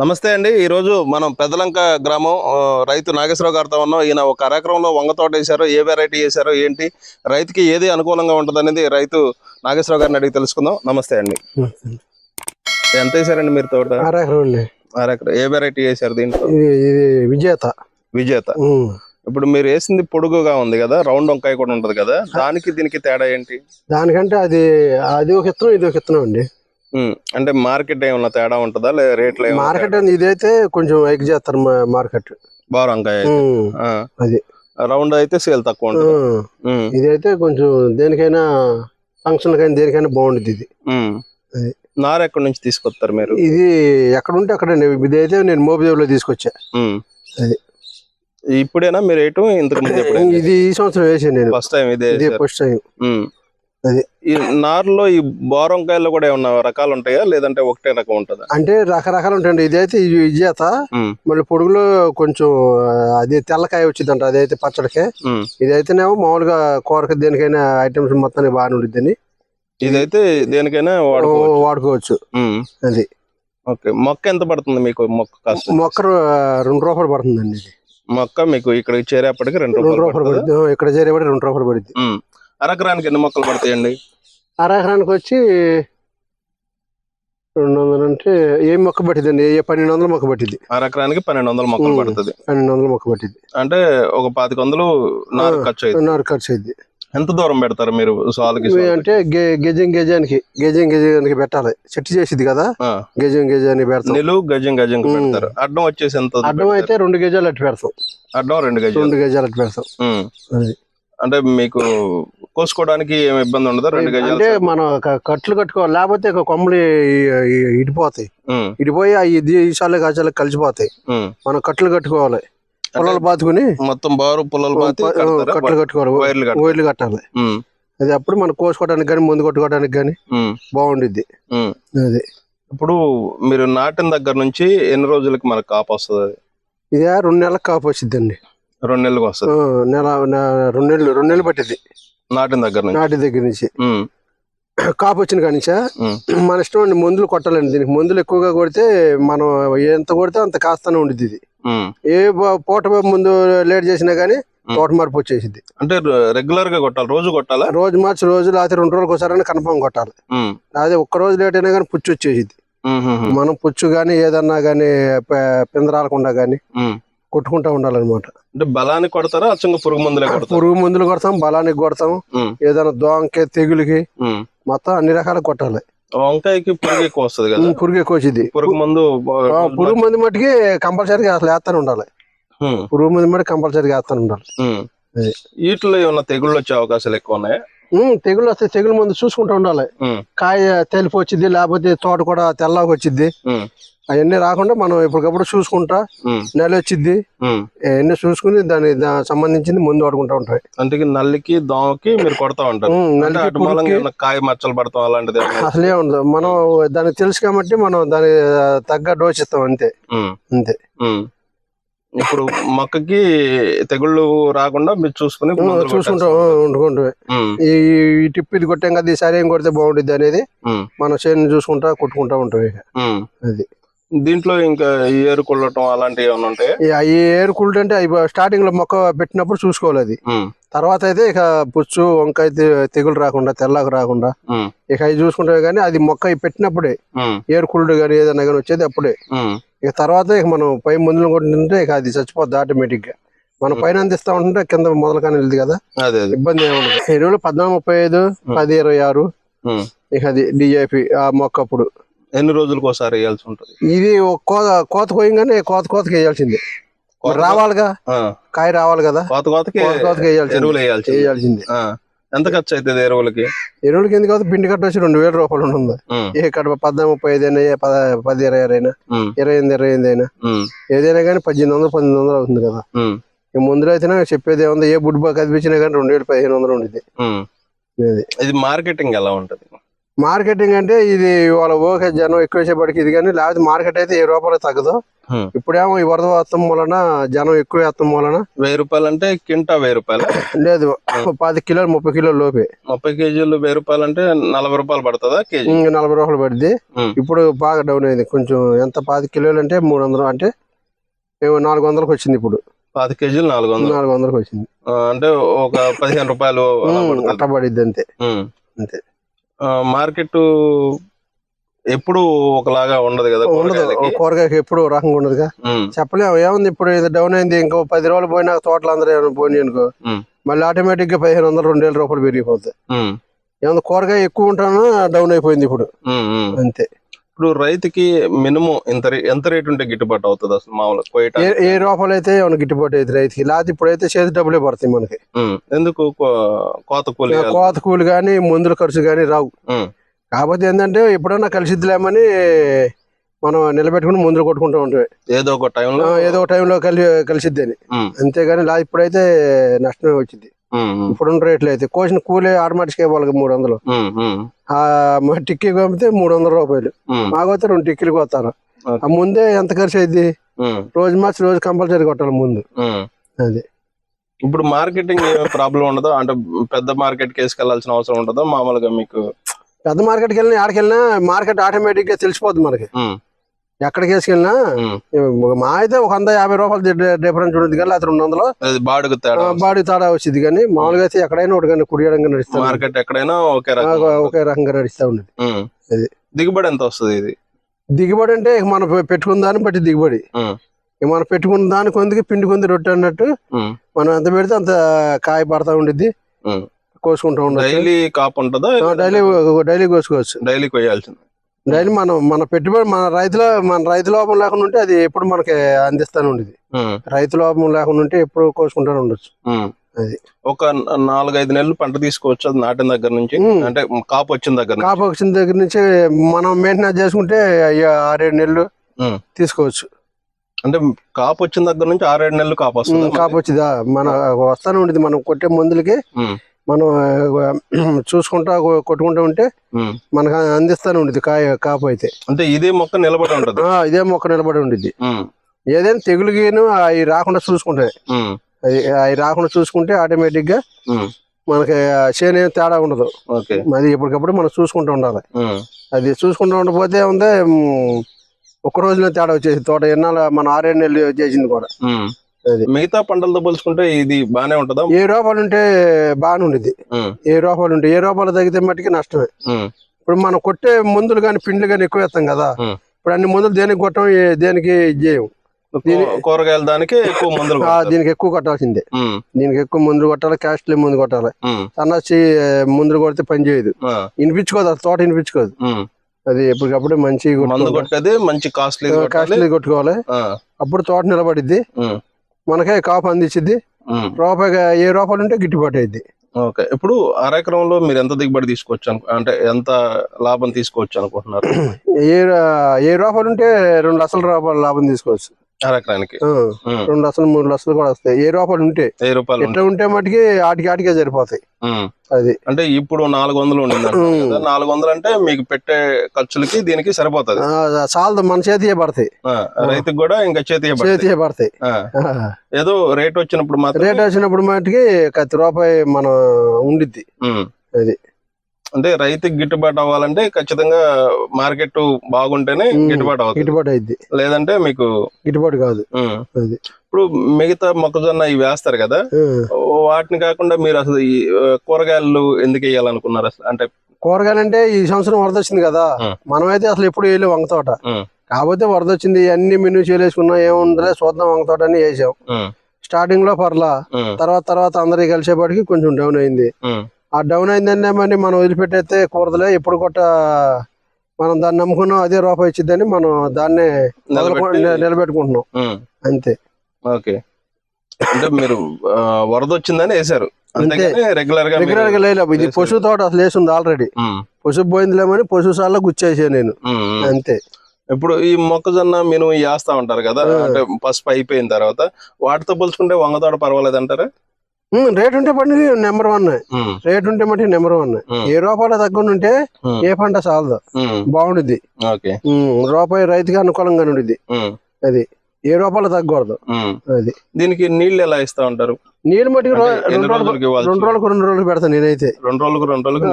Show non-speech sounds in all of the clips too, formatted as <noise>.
నమస్తే అండి. ఈ రోజు మనం పెద్దలంక గ్రామం రైతు నాగేశ్వరరావు గారితో ఉన్నాం. ఈయన ఒక ఎకరంలో వంగ తోట వేశారు ఏ వెరైటీ వేశారో ఏంటి రైతుకి ఏది అనుకూలంగా ఉంటుంది అనేది రైతు నాగేశ్వరరావు గారిని అడిగి తెలుసుకుందాం. నమస్తే అండి. ఎంత వేశారండి మీరు తోట? అరెకరం ఏ వెరైటీ వేశారు దీంట్లో? ఇది విజేత. విజేత. ఇప్పుడు మీరు వేసింది పొడుగుగా ఉంది కదా రౌండ్ వంకాయ కూడా ఉంటది కదా దానికి దీనికి తేడా ఏంటి? దానికంటే అది అది ఒక ఇత్తనం ఇది ఒక ఇత్తనం అండి. అంటే మార్కెట్ ఏమన్నా తేడా ఉంటుందా లేదా రేట్లు మార్కెట్ ఇదైతే కొంచెం ఎగ్ చేస్తారు మార్కెట్ బార్ వంకాయ అయితే. ఉమ్. ఆ. అది రౌండ్ అయితే సేల్ తక్కువ ఉంటుంది ఇదైతే కొంచెం దేనికైనా ఫంక్షన్ కానీ దేనికైనా బాగుంటుంది ఇది. అది. నార ఎక్కడి నుంచి తీసుకొస్తారు మీరు ఇది ఎక్కడ ఉంటే అక్కడ ఇదైతే నేను మోబిదేవ్లో తీసుకొచ్చా ఉమ్. అది. ఇప్పుడేనా మీరు వేయటం ఇంతకు ముందు ఇది ఈ సంవత్సరం వేసాను నేను ఫస్ట్ టైం ఇదే. First time. అది. ఈ నారులో ఈ బోరంకాయల్లో కూడా ఏమన్నా రకాలు ఉంటాయా లేదంటే ఒకటే రకం ఉంటుందా? అంటే రకరకాలు ఉంటాయండి. ఇదైతే ఇది విజేత ఉమ్, మళ్ళీ పొడుగులో కొంచెం అది తెల్లకాయ వచ్చిందంట. అదైతే పచ్చడికే. ఇదైతేనేమో మామూలుగా కూరకి దేనికైనా ఐటమ్స్ మొత్తానికి బాగానే ఉండిద్దని ఇదైతే దేనికైనా వాడుకోవచ్చు. అది. ఓకే. మొక్క ఎంత పడుతుంది మీకు మొక్క మొక్క రెండు రూపాయలు పడుతుందండి ఇది. మొక్క మీకు ఇక్కడికి చేరేపటికి రెండు రూపాయలు పడుతుందా? పడుతుంది. ఇక్కడ చేరేబడి రెండు రూపాయలు పడుద్ది ఉమ్. అరకరానికి ఎన్ని మొక్కలు పడతాయండి అరహరానికి వచ్చి రెండు వందలు అంటే ఏ మొక్క పట్టిందండి ఏ పన్నెండు వందల మొక్క పట్టింది అరకరానికి పన్నెండు వందల మొక్కలు. పడుతుంది పన్నెండు వందల మొక్క పట్టింది అంటే ఒక పాతిక వందలు నారు. ఖర్చు అయింది నారు ఖర్చు అయింది ఎంత దూరం పెడతారు మీరు సాలుకి? అంటే గెజం గెజానికి గెజం గెజానికి పెట్టాలి చెట్టు చేసిద్ది కదా. గెజం గెజానికి పెడతాం నిలువు గజం గజం. పెడతారు అడ్డం వచ్చేసి ఎంత అడ్డం? అయితే రెండు గజాలు అట్టు పెడతాం అడ్డం రెండు గజాలు రెండు గజాలు అట్టు పెడతాం. అంటే మీకు కోసుకోవడానికి ఏమి ఇబ్బంది ఉండదు? రెండు గజాలు అంటే మనం క- కట్లు కట్టుకోవాలి లేకపోతే ఇక కొమ్మలు ఇడిపోతాయి. ఉమ్, ఇడిపోయి అవి ఈసాలు కాచాలు కలిసిపోతాయి. ఉమ్. మనం కట్లు కట్టుకోవాలి. పొలాలు బాతుకుని మొత్తం బారు పుల్లలు పాతి కడతారా? కట్లు కట్టుకోవాలి. వైర్లు కడతారు. వైర్లు కట్టాలి. ఉమ్, అది అప్పుడు మనం కోసుకోవడానికి కానీ ముందు కొట్టుకోవడానికి కానీ ఉమ్, బాగుండిద్ది. ఉమ్. అది. ఇప్పుడు మీరు నాటిన దగ్గర నుంచి ఎన్ని రోజులకి మనకు కాపు వస్తుంది అది? ఇది రెండు నెలలకు కాపు వచ్చిందండి రెండు నెలలకు వస్తుంది. నెల నె- రెండు నెలలు రెండు నెలలు పట్టింది నాటిన దగ్గర నుంచి. నాటి దగ్గర నుంచి. కాపు వచ్చిన కాడి నుంచా? ఉమ్, మన ఇష్టం అండి మందులు కొట్టాలండి. దీనికి మందులు ఎక్కువగా కొడితే మనం ఎంత కొడితే అంత కాస్తానే ఉండిద్ది ఇది. ఏ పూట ముందు లేట్ చేసినా కానీ తోట మార్పు వచ్చేసింది అంటే రెగ్యులర్గా కొట్టాలి. రోజు కొట్టాలా? రోజు మార్చి రోజు లేకపోతే రెండు రోజులకు ఒకసారి కన్ఫామ్ కొట్టాలి. అదే ఒక్క రోజు లేట్ అయినా కానీ పుచ్చు వచ్చేసింది మనం పుచ్చు కానీ ఏదన్నా కానీ పిందరాలకుండా ఉమ్. కొట్టుకుంటా ఉండాలన్నమాట. అంటే బలానికి కొడతారా అచ్చంగా పురుగు మందులే కొడతారు? పురుగు మందులు కొడతాం బలానికి కొడతాం. ఏదైనా దోమకి తెగులుకి. మొత్తం అన్ని రకాలు కొట్టాలి. వంకాయకి పురుగు ఎక్కువ వస్తుంది కదా? పురుగు ఎక్కువ వచ్చింది పురుగు మందు పురుగు మంది మట్టుకి కంపల్సరీగా అసలు వేస్తానే ఉండాలి. పురుగు మంది మట్టి కంపల్సరీగా వేస్తానే ఉండాలి. వీటిలో ఏమన్నా తెగుళ్ళు వచ్చే అవకాశాలు ఎక్కువ ఉన్నాయా? తెగులు వస్తే తెగులు మందు చూసుకుంటూ ఉండాలి. కాయ తెలిపి వచ్చింది లేకపోతే తోట కూడా తెల్లగా వచ్చింది అవన్నీ రాకుండా మనం ఎప్పటికప్పుడు చూసుకుంటా నెల వచ్చింది. అవన్నీ చూసుకుని దాని సంబంధించింది ముందు వాడుకుంటా ఉంటాయి. అందుకే నల్లికి దోమకి మీరు కొడతా ఉంటారు. కాయ మచ్చలు పడతాం అలాంటిది? అసలే ఉండదు. మనం దానికి తెలుసు కాబట్టి మనం దాని తగ్గ డోస్ ఇస్తాం అంతే. అంతే. ఇప్పుడు మొక్కకి తెగుళ్ళు రాకుండా మీరు చూసుకుని చూసుకుంటాం ఈ టిప్ ఇది కొట్టాం కదా ఈసారి ఏం కొడితే బాగుంటుంది అనేది మనం చేను చూసుకుంటా కొట్టుకుంటా ఉంటాం ఇక. అది. దీంట్లో ఇంకా ఏరు కొల్లటం అలాంటివి ఏమైనా ఉంటాయా? ఈ ఏరుకుళ్ళు అంటే అవి స్టార్టింగ్లో మొక్క పెట్టినప్పుడు చూసుకోవాలి అది. తర్వాత అయితే ఇక పుచ్చు వంకాయ తెగులు రాకుండా తెల్లకు రాకుండా ఇక అవి చూసుకుంటే కానీ అది మొక్క పెట్టినప్పుడే ఉమ్, ఏరుకుళ్ళు కానీ ఏదైనా కానీ వచ్చేది అప్పుడే. ఇక తర్వాత ఇక మనం పై మందులు కొట్టింటే ఇక అది చచ్చిపోద్ది ఆటోమేటిక్గా. మనం పైన అందిస్తా ఉంటుంటే కింద మొదలు కానీ వెళ్తుంది కదా ఇబ్బంది ఏమి ఉండదు. ఎరువులు పద్నాలుగు ముప్పై ఐదు పది ఇరవై ఆరు. ఇక అది డిఏపి ఆ మొక్క అప్పుడు. ఎన్ని రోజులకు ఒకసారి వేయాల్సి ఉంటుంది? ఇది కోత కోత కోయంగానే కోత కోతకి వేయాల్సిందే. రావాలిగా? కాయ రావాలి కదా? కోత కోతకి ఎరువులు వేయాల్సి వేయాల్సిందే. ఎంత ఖర్చు అవుతుంది ఎరువులకి? ఎరువులకి ఎందుకు అవుతుంది పిండి కట్ట వచ్చి రెండు వేల రూపాయలు ఉంటుంది. ఏ కట్ట పద్నాలుగు ముప్పై ఐదు అయినా పద ఇరవై ఆరు అయినా ఇరవై ఎనిమిది ఇరవై ఎనిమిది అయినా. ఏదైనా కానీ పద్దెనిమిది వందలు పద్దెనిమిది వందలు అవుతుంది కదా. ఈ ముందులో అయితేనే చెప్పేది ఏముంది? ఏ బుడ్ బాగా కనిపించినా కానీ రెండు వేలు పదిహేను వందలు ఉండేది ఇది మార్కెటింగ్ ఎలా ఉంటది? మార్కెటింగ్ అంటే ఇది వాళ్ళ ఓకే జనం ఎక్కువ సేపటికి ఇది కానీ లేకపోతే మార్కెట్ అయితే ఏ రూపాయలు తగ్గదు. ఇప్పుడేమో ఈ వరద వేస్తాం వలన జనం ఎక్కువ వేస్తాం వలన. వెయ్యి రూపాయలు అంటే కింటా వెయ్యి రూపాయలు. లేదు పది కిలోలు ముప్పై కిలోలు లోపే. ముప్పై కేజీలు వెయ్యి రూపాయలు అంటే నలభై రూపాయలు పడుతుందా కేజీ? ఇంక నలభై రూపాయలు పడింది. ఇప్పుడు బాగా డౌన్ అయింది. కొంచెం ఎంత పది కిలోలు అంటే మూడు వందలు అంటే నాలుగు వందలకు వచ్చింది ఇప్పుడు. పాతి కేజీలు నాలుగు వందలు. నాలుగు వందలకు వచ్చింది. అంటే ఒక పదిహేను రూపాయలు. అట్ట పడిద్ది అంతే. అంతే. మార్కెట్ ఎప్పుడు ఒకలాగా ఉండదు కదా ఉండదు. కూరగాయకి ఎప్పుడు రకంగా ఉండదుగా. చెప్పలేము. ఏముంది ఇప్పుడు ఇది డౌన్ అయింది. ఇంకో పది రోజులు పోయినా తోటలు అందరూ ఏమైనా పోయినాయి అనుకో మళ్ళీ ఆటోమేటిక్గా పదిహేను వందలు రెండు వేల రూపాయలు పెరిగిపోతాయి ఉమ్, ఏమన్నా కూరగాయ ఎక్కువ ఉంటానో? డౌన్ అయిపోయింది ఇప్పుడు. అంతే. ఇప్పుడు రైతుకి మినిమం ఎంత ఎంత రేట్ ఉంటే గిట్టుబాటు అవుతుంది అసలు మామూలు ఏ కోయటానికి? ఏ రూపాయలు అయితే ఏమైనా గిట్టుబాటు అయితే రైతుకి? లేకపోతే ఇప్పుడైతే చేతి డబ్బులే పడతాయి మనకి. ఎందుకు కోత కూలి కోత కూలి కానీ మందుల ఖర్చు కానీ రావు. కాకపోతే ఏంటంటే ఎప్పుడన్నా కలిసిద్దిలేమని మనం నిలబెట్టుకుని ముందులు కొట్టుకుంటూ ఉంటాం ఏదో ఒక టైంలో? ఏదో ఒక టైంలో కలి కలిసిద్ది అని. అంతేగాని లా ఇప్పుడైతే నష్టమే వచ్చింది. ఇప్పుడున్న రేట్లు అయితే. కోసిన కూలి ఆటోమేటిక్ వాళ్ళకి మూడు వందలు ఆ మా టిక్కీ పంపితే మూడు వందల రూపాయలు మాకైతే రెండు టిక్కీలు కొత్తారు. ముందే ఎంత ఖర్చు అయింది రోజు మార్చి రోజు కంపల్సరీ కొట్టాలి ముందు. అది. ఇప్పుడు మార్కెటింగ్ ప్రాబ్లం ఉండదు? అంటే పెద్ద మార్కెట్ కేసుకు వెళ్ళాల్సిన అవసరం ఉండదు? మామూలుగా మీకు పెద్ద మార్కెట్కి వెళ్ళినా ఆడికి వెళ్ళినా మార్కెట్ ఆటోమేటిక్గా తెలిసిపోద్ది మనకి. ఎక్కడికి వేసుకెళ్ళినా. మా అయితే ఒక వంద యాభై రూపాయలు డిఫరెన్స్ ఉంటుంది కానీ అది రెండు వందలు. అది బాడుగు తేడా బాడీ తాడా వచ్చింది కానీ మామూలుగా అయితే ఎక్కడైనా ఒకటి కానీ కుడియడంగా నడుస్తా మార్కెట్ ఎక్కడైనా ఒకే రకంగా నడుస్తా ఉండేది. అది. దిగుబడి ఎంత వస్తుంది ఇది? దిగుబడి అంటే మనం పెట్టుకున్న దాన్ని బట్టి దిగుబడి. మనం పెట్టుకున్న దాని కొందికి పిండి కొంది రొట్టె అన్నట్టు మనం ఎంత పెడితే అంత కాయ పడతా ఉండిద్ది. కోసుకుంటూ ఉండదు డైలీ కాప్ ఉంటుందా? డైలీ డైలీ కోసుకోవచ్చు. డైలీ కొయ్యాల్సింది. డైలీ మనం మన పెట్టుబడి మన రైతుల మన రైతు లోపం లేకుండా ఉంటే అది ఎప్పుడు మనకి అందిస్తానే ఉండేది. రైతు లోపం లేకుండా ఉంటే ఎప్పుడు కోసుకుంటానే ఉండొచ్చు. అది. ఒక నాలుగైదు నెలలు పంట తీసుకోవచ్చు అది నాటిన దగ్గర నుంచి. అంటే కాపు వచ్చిన దగ్గర కాపు వచ్చిన దగ్గర నుంచి మనం మెయింటెనెన్స్ చేసుకుంటే ఆరేడు నెలలు. తీసుకోవచ్చు. అంటే కాపు వచ్చిన దగ్గర నుంచి ఆరేడు నెలలు కాపు వస్తుంది కాపు వచ్చిందా? మన వస్తానే ఉండేది. మనం కొట్టే మందులకి మనం <clears throat> చూసుకుంటా కొట్టుకుంటా ఉంటే మనకు అందిస్తానే ఉండేది కాయ కాపు అయితే. అంటే ఇదే మొక్క నిలబడి ఉంటది. ఇదే మొక్క నిలబడి ఉండేది ఉమ్, ఏదైనా తెగులు గీను అవి రాకుండా చూసుకుంటాయి అవి రాకుండా చూసుకుంటే ఆటోమేటిక్గా. మనకి చేను తేడా ఉండదు. అది ఎప్పటికప్పుడు మనం చూసుకుంటూ ఉండాలి. అది చూసుకుంటూ ఉండకపోతే ఉంది ఒక్క రోజులో తేడా వచ్చేసి తోట ఎన్నాళ్ళ మన ఆరేడు నెలలు చేసింది కూడా. మిగతా పంటలతో పోల్చుకుంటే ఇది బానే ఉంటదా? ఏ రూపాయలు ఉంటే బాగానే ఉండేది ఏ రూపాయలు ఉంటే ఏ రూపాయలు తగ్గితే మట్టుకి నష్టమే. ఇప్పుడు మనం కొట్టే మందులు కానీ పిండ్లు కానీ ఎక్కువ వేస్తాం కదా. ఇప్పుడు అన్ని మందులు దేనికి కొట్టం దేనికి చేయం కూరగాయల దానికి ఎక్కువ మందులు. దీనికి ఎక్కువ కొట్టాల్సిందే. దీనికి ఎక్కువ మందులు కొట్టాలి కాస్ట్లీ మందు కొట్టాలి. సన్నచ్చి మందులు కొడితే పని చేయదు. వినిపించుకోదు అది తోట వినిపించుకోదు. అది ఎప్పటికప్పుడు మంచి మందు కొట్టేది మంచి కాస్ట్లీ కాస్ట్లీ కొట్టుకోవాలి. అప్పుడు తోట నిలబడిద్ది. మనకే కాపు అందించిద్ది. రూపాయి ఏ రూపాయలు ఉంటే గిట్టుబాటు అయింది ఓకే. ఇప్పుడు అరెకరంలో మీరు ఎంత దిగుబడి తీసుకోవచ్చు అను అంటే ఎంత లాభం తీసుకోవచ్చు అనుకుంటున్నారు? ఏ ఏ రూపాయలు ఉంటే రెండు లక్షల రూపాయలు లాభం తీసుకోవచ్చు. రెండు లక్షలు మూడు లక్షలు కూడా వస్తాయి. ఏ రూపాయలు ఉంటే వెయ్యి రూపాయలు ఎట్లా ఉంటే మటుకి ఆటికి ఆటికే సరిపోతాయి. అది. అంటే ఇప్పుడు నాలుగు వందలు ఉండింది నాలుగు వందలు అంటే మీకు పెట్టే ఖర్చులకి దీనికి సరిపోతది. ఆ, చాలదు మన చేతియే పడతాయి. రైతుకి కూడా ఇంకా చేతి చేతియే పడతాయి. ఏదో రేట్ వచ్చినప్పుడు మాత్రం రేట్ వచ్చినప్పుడు మటుకి కత్తి రూపాయి మనం ఉండిద్ది. అది. అంటే రైతుకి గిట్టుబాటు అవ్వాలంటే ఖచ్చితంగా మార్కెట్ బాగుంటేనే. గిట్టుబాటు అవుతుంది. గిట్టుబాటు అయింది లేదంటే మీకు గిట్టుబాటు కాదు. అది. ఇప్పుడు మిగతా మొక్కజొన్న ఇవి వేస్తారు కదా. వాటిని కాకుండా మీరు అసలు ఈ కూరగాయలు ఎందుకు వేయాలనుకున్నారు అసలు? అంటే కూరగాయలు అంటే ఈ సంవత్సరం వరద వచ్చింది కదా. మనమైతే అసలు ఎప్పుడు వేయలేం వంగ తోట. కాకపోతే వరద వచ్చింది అన్ని మిన్ను చేలేసుకున్నా ఏముండలే చూద్దాం వంగ తోట అని వేసాం స్టార్టింగ్లో పర్లా తర్వాత తర్వాత అందరికి కలిసేపాటికి కొంచెం డౌన్ అయింది. ఆ డౌన్ అయిందంటే మరి మనం వదిలిపెట్టేస్తే కూరదలే. ఎప్పుడు కొట్ట మనం దాన్ని నమ్ముకున్నాం అదే రూపాయి ఇచ్చిద్దని మనం దాన్నే నిలబెట్టుకుంటున్నాం. అంతే. ఓకే. అంటే మీరు వరద వచ్చిందని వేశారు. అంతేగాని రెగ్యులర్గా రెగ్యులర్గా లేదు ఇది వేసారు. పశువు తోట అసలు వేసింది ఆల్రెడీ పశువు పోయిందిలేమని పశువు సార్లో గుచ్చేసాను నేను. అంతే. ఇప్పుడు ఈ మొక్కజొన్న మీరు వేస్తా ఉంటారు కదా. అంటే పసుపు అయిపోయిన తర్వాత వాటితో పోల్చుకుంటే వంగతోట పర్వాలేదు అంటారా రేట్ ఉంటే పండి నెంబర్ వన్. రేట్ ఉంటే మట్టి నెంబర్ వన్. ఏ రూపాయలు ఉమ్, ఏ పంట చాలదు బాగుండిద్ది. రూపాయి రైతుకి అనుకూలంగా ఉండిద్ది. అది. ఏ రూపాయలు తగ్గకూడదు. అది. దీనికి నీళ్ళు ఎలా ఇస్తా ఉంటారు? నీళ్ళు ఎన్ని రెండు రోజులకు రెండు రోజులకు రెండు రోజులకు పెడతాను నేనైతే. రెండు రోజులకు రెండు రోజులకు.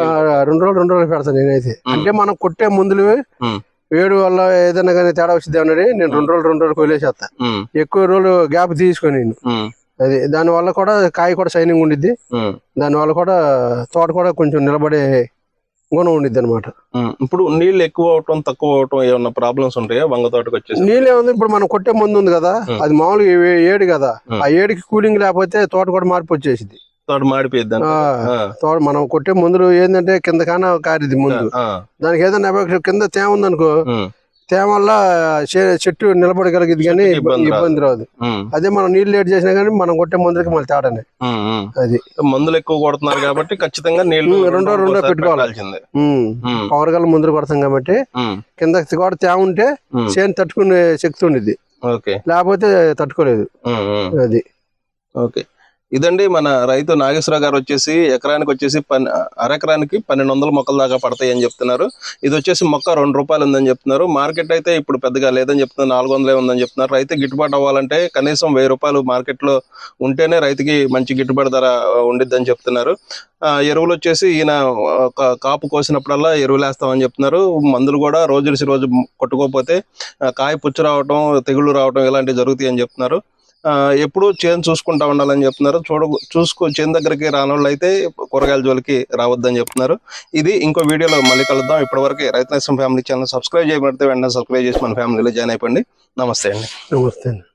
రెండు రోజులు రెండు రోజులకు పెడతాను నేనైతే. అంటే మనం కొట్టే మందులు. వేడి వల్ల ఏదైనా కానీ తేడా వచ్చింది అన్నది నేను రెండు రోజులు రెండు రోజులకు వదిలేసేస్తా ఉమ్. ఎక్కువ రోజులు గ్యాప్ తీసుకొని. అది దాని వల్ల కూడా కాయ కూడా షైనింగ్ ఉండిద్ది. దాని వల్ల కూడా తోట కూడా కొంచెం నిలబడే గుణం ఉండిద్ది అనమాట. ఇప్పుడు నీళ్ళు ఎక్కువ అవటం తక్కువ అవటం ఏమన్నా ప్రాబ్లమ్స్ ఉంటాయా వంగ తోటకి వచ్చేసి నీళ్ళు ఏముంది ఇప్పుడు మనం కొట్టే మందు ఉంది కదా. అది మామూలుగా ఏడు కదా. ఆ ఏడుకి కూలింగ్ లేకపోతే తోట కూడా మార్పు వచ్చేసింది తోట మాడిపోయిద్ది. తోట మనం కొట్టే మందులు ఏంటంటే కింద కాన కారిది ముందు. దానికి ఏదైనా కింద తేమ ఉందనుకో ఉమ్. తేమ వల్ల చెట్టు నిలబడగలిగింది కానీ ఇబ్బంది రాదు. అదే మనం నీళ్ళు లేట్ చేసినా కానీ మనం కొట్టే మందులకి మళ్ళీ తేడానే. అది మందులు ఎక్కువ కొడుతున్నారు కాబట్టి ఖచ్చితంగా నీళ్ళు రెండో రెండో ఒకసారి పెట్టుకోవాలి. పెట్టాల్సిందే. ఉమ్. ఉమ్. పవర్ గల మందులు కొడతాం కాబట్టి. కింద కూడా తేమ ఉంటే. చేను తట్టుకునే శక్తి ఉండిద్ది ఓకే లేకపోతే తట్టుకోలేదు. అది ఓకే ఇదండి మన రైతు నాగేశ్వరరావు గారు వచ్చేసి ఎకరానికి వచ్చేసి పన్ అరెకరానికి పన్నెండు వందల మొక్కల దాకా పడతాయి అని చెప్తున్నారు. ఇది వచ్చేసి మొక్క రెండు రూపాయలు ఉందని చెప్తున్నారు. మార్కెట్ అయితే ఇప్పుడు పెద్దగా లేదని చెప్తున్నారు. నాలుగు వందలే ఉందని చెప్తున్నారు. రైతు గిట్టుబాటు అవ్వాలంటే కనీసం వెయ్యి రూపాయలు మార్కెట్లో ఉంటేనే రైతుకి మంచి గిట్టుబాటు ధర ఉండిద్దని చెప్తున్నారు. ఆ, ఎరువులు వచ్చేసి ఈయన కాపు కోసినప్పుడల్లా ఎరువులు వేస్తామని చెప్తున్నారు. మందులు కూడా రోజులసి రోజు కొట్టుకోకపోతే కాయ పుచ్చు రావటం తెగుళ్ళు రావటం ఇలాంటివి జరుగుతాయి అని చెప్తున్నారు. ఎప్పుడు చేను చూసుకుంటా ఉండాలని చెప్తున్నారు. చూడ చూసుకో చేను దగ్గరికి రానోళ్ళు అయితే కూరగాయల జోలికి రావద్దని చెప్తున్నారు. ఇది ఇంకో వీడియోలో మళ్ళీ కలుద్దాం. ఇప్పటివరకు రైతు నేస్తం ఫ్యామిలీ ఛానల్ సబ్స్క్రైబ్ చేయబడితే వెంటనే సబ్స్క్రైబ్ చేసి మన ఫ్యామిలీలో జాయిన్ అయిపోండి. నమస్తే అండి. నమస్తే అండి.